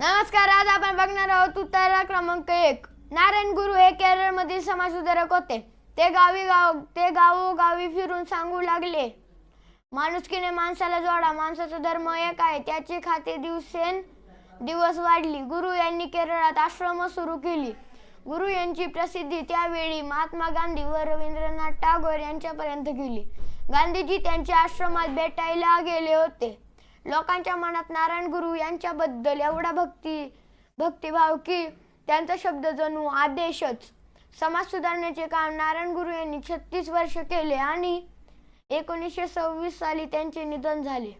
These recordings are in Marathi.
नमस्कार आज आपण बघणार आहोत उत्तर क्रमांक एक. नारायण गुरु हे केरळमधील समाजसुधारक होते. ते गावी गाव ते गावोगावी फिरून सांगू लागले. माणुसकीने माणसाला जोडा. माणसाचा धर्म एक आहे. त्याची खाते दिवसेन दिवस वाढली. गुरु यांनी केरळात आश्रम सुरू केली. गुरु यांची प्रसिद्धी त्यावेळी महात्मा गांधी व रवींद्रनाथ टागोर यांच्यापर्यंत गेली. गांधीजी त्यांच्या आश्रमात भेटायला गेले होते. लोकांच्या मनात नारायण गुरु यांच्याबद्दल एवढा भक्ती भक्तिभाव की त्यांचा शब्द जणू आदेशच. समाज सुधारण्याचे काम नारायण गुरु यांनी छत्तीस वर्ष केले आणि एकोणीसशे सव्वीस साली त्यांचे निधन झाले.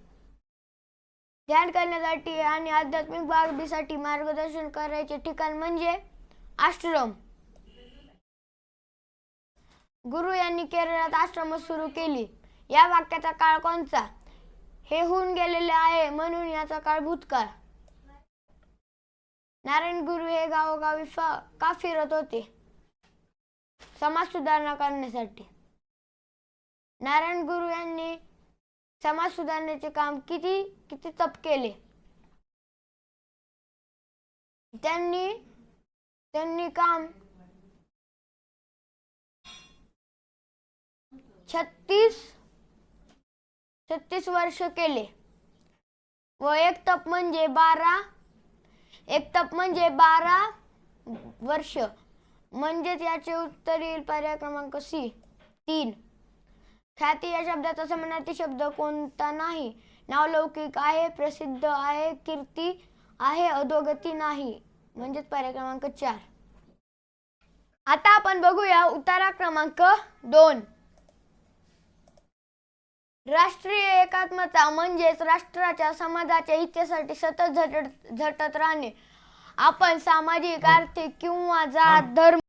ध्यान करण्यासाठी आणि आध्यात्मिक बाबीसाठी मार्गदर्शन करायचे ठिकाण म्हणजे आश्रम. गुरु यांनी केरळात आश्रम सुरू केली. या वाक्याचा काळ कोणता? हे होऊन गेलेले आहे म्हणून याचा काळ. भूतकाळ नारायण गुरु हे गावोगावी का फिरत होते? समाज सुधारणा करण्यासाठी. नारायण गुरु यांनी समाज सुधारण्याचे काम किती किती तप केले? त्यांनी त्यांनी काम छत्तीस छत्तीस वर्ष केले. व एक तप म्हणजे बारा एक तप म्हणजे बारा वर्ष. म्हणजेच याचे उत्तर येईल पर्याय क्रमांक सी तीन. ख्याती या शब्दाचा समानार्थी शब्द कोणता नाही. नावलौकिक आहे प्रसिद्ध आहे कीर्ती आहे अधोगती नाही. म्हणजेच पर्याय क्रमांक चार. आता आपण बघूया उतारा क्रमांक दोन. राष्ट्रीय एकात्मता म्हणजेच राष्ट्राच्या समाजाच्या हितासाठी सतत झटत झटत राहणे. आपण सामाजिक आर्थिक किंवा जात धर्म